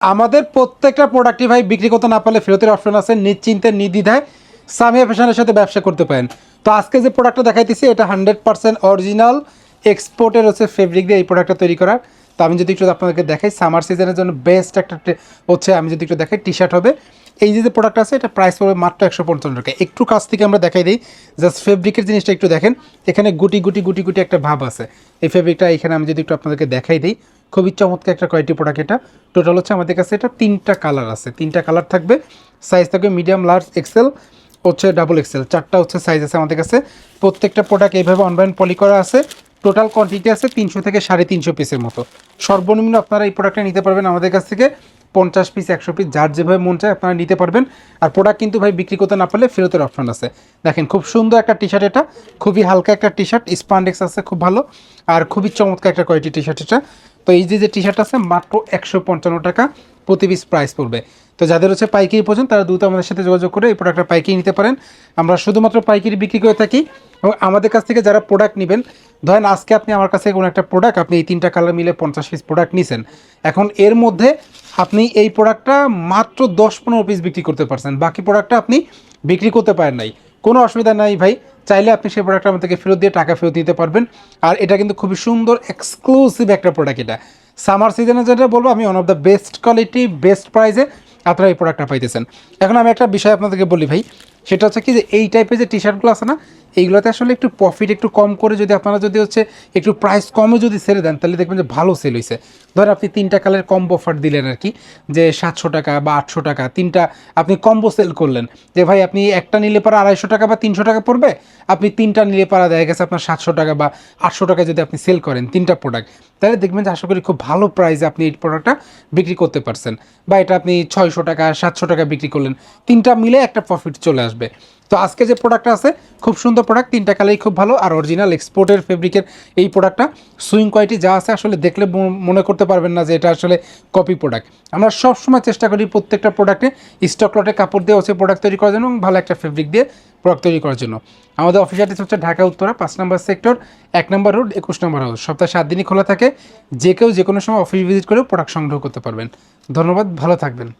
আমাদের প্রত্যেকটা প্রোডাক্টই ভাই বিক্রি করতে না পারলে ফেরতের অপশন আছে, নিশ্চিন্তে, নির্দ্বিধায় সামিয়া ফ্যাশনের সাথে ব্যবসা করতে পারেন। তো আজকে যে প্রোডাক্টটা দেখাইতেছি, এটা হান্ড্রেড পার্সেন্ট অরিজিনাল এক্সপোর্টের হচ্ছে ফেব্রিক দিয়ে এই প্রোডাক্টটা তৈরি করার। তো আমি যদি একটু আপনাদেরকে দেখাই সামার সিজনের জন্য বেস্ট একটা হচ্ছে, আমি যদি একটু দেখাই টি শার্ট হবে। এই যে যে প্রোডাক্ট আছে, এটা প্রাইস পড়বে মাত্র একশো পঞ্চান্ন টাকা। একটু কাছ থেকে আমরা দেখাই দিই জাস্ট ফেব্রিকের জিনিসটা একটু দেখেন। এখানে গুটি গুটি গুটি গুটি একটা ভাব আছে। এই ফেব্রিকটা এখানে আমি যদি একটু আপনাদেরকে দেখাই দিই, খুবই চমৎকার একটা কোয়ালিটি প্রোডাক্ট এটা। টোটাল হচ্ছে আমাদের কাছে এটা তিনটা কালার আছে। তিনটা কালার থাকবে। সাইজ থাকবে মিডিয়াম লার্জ এক্সেল হচ্ছে ডাবল এক্সেল চারটা হচ্ছে সাইজ আছে আমাদের কাছে। প্রত্যেকটা প্রোডাক্ট এইভাবে অনলাইন পলি করা আছে। টোটাল কোয়ান্টিটি আছে তিনশো থেকে সাড়ে তিনশো পিসের মতো। সর্বনিম্ন আপনারা এই প্রোডাক্টটা নিতে পারবেন আমাদের কাছ থেকে। পঞ্চাশ পিস একশো পিস যার যেভাবে মন চায় আপনারা নিতে পারবেন। আর প্রোডাক্ট কিন্তু ভাই বিক্রি করতে না পারলে ফেরতের অপশন আছে। দেখেন, খুব সুন্দর একটা টি শার্ট এটা, খুবই হালকা একটা টি শার্ট স্পান্ডেক্স আছে, খুব ভালো। আর খুবই চমৎকার একটা কোয়ালিটি টি শার্ট এটা। তো এই যে যে টি শার্ট আছে, মাত্র একশো পঞ্চান্ন টাকা প্রতি পিস প্রাইস পড়বে। তো যাদের হচ্ছে পাইকারি পর্যন্ত তারা দ্রুত আমাদের সাথে যোগাযোগ করে এই প্রোডাক্টটা পাইকারি নিতে পারেন। আমরা শুধুমাত্র পাইকারি বিক্রি করে থাকি এবং আমাদের কাছ থেকে যারা প্রোডাক্ট নেবেন, ধরেন আজকে আপনি আমার কাছে কোনো একটা প্রোডাক্ট আপনি এই তিনটা কালার মিলে পঞ্চাশ পিস প্রোডাক্ট নিছেন। এখন এর মধ্যে আপনি এই প্রোডাক্টটা মাত্র দশ পনেরো পিস বিক্রি করতে পারছেন। বাকি প্রোডাক্টটা আপনি বিক্রি করতে পারেন নাই। কোনো অসুবিধা নাই ভাই। চাইলে আপনি সেই প্রোডাক্টটা আমাদেরকে ফেরত দিয়ে টাকা ফেরত দিতে পারবেন। আর এটা কিন্তু খুবই সুন্দর এক্সক্লুসিভ একটা প্রোডাক্ট এটা। সামার সিজনে যেটা বলব, আমি one of the best quality best প্রাইসে আপনারা এই প্রোডাক্টটা পাইতেছেন। এখন আমি একটা বিষয় আপনাদেরকে বলি ভাই। সেটা হচ্ছে কি যে এই টাইপের যে টি শার্টগুলো আছে না এইগুলোতে আসলে একটু প্রফিট একটু কম করে যদি আপনারা যদি হচ্ছে একটু প্রাইস কমে যদি ছেড়ে দেন, তাহলে দেখবেন যে ভালো সেল হয়েছে ধরেন আপনি তিনটা কালার কম্বো অফার দিলেন আর কি, যে সাতশো টাকা বা আটশো টাকা, তিনটা আপনি কম্বো সেল করলেন। যে ভাই আপনি একটা নিলে পারা আড়াইশো টাকা বা তিনশো টাকা পড়বে, আপনি তিনটা নিলে পারা দেখা গেছে আপনার সাতশো টাকা বা আটশো টাকা যদি আপনি সেল করেন তিনটা প্রোডাক্ট তাহলে দেখবেন যে আশা করি খুব ভালো প্রাইসে আপনি এই প্রোডাক্টটা বিক্রি করতে পারছেন। বা এটা আপনি ছয়শো টাকা, সাতশো টাকা বিক্রি করলেন, তিনটা মিলে একটা প্রফিট চলে আসবে। তো আজকে যে প্রোডাক্টটা আছে, খুব সুন্দর প্রোডাক্ট তিনটা কালারই খুব ভালো। আর অরিজিনাল এক্সপোর্টের ফেব্রিকের এই প্রোডাক্টটা সুইং কোয়ালিটি যা আছে আসলে দেখলে মনে করতে পারবেন না যে এটা আসলে কপি প্রোডাক্ট আমরা সবসময় চেষ্টা করি প্রত্যেকটা প্রোডাক্টে স্টক লটে কাপড় দিয়ে হচ্ছে প্রোডাক্ট তৈরি করার জন্য এবং ভালো একটা ফেব্রিক দিয়ে প্রোডাক্ট তৈরি করার জন্য। আমাদের অফিস অ্যাড্রেস হচ্ছে ঢাকা, উত্তরা, পাঁচ নম্বর সেক্টর এক নম্বর রোড একুশ নম্বর হাউস সপ্তাহে সাত দিনই খোলা থাকে। যে কেউ যে কোনো সময় অফিস ভিজিট করেও প্রোডাক্ট সংগ্রহ করতে পারবেন। ধন্যবাদ, ভালো থাকবেন।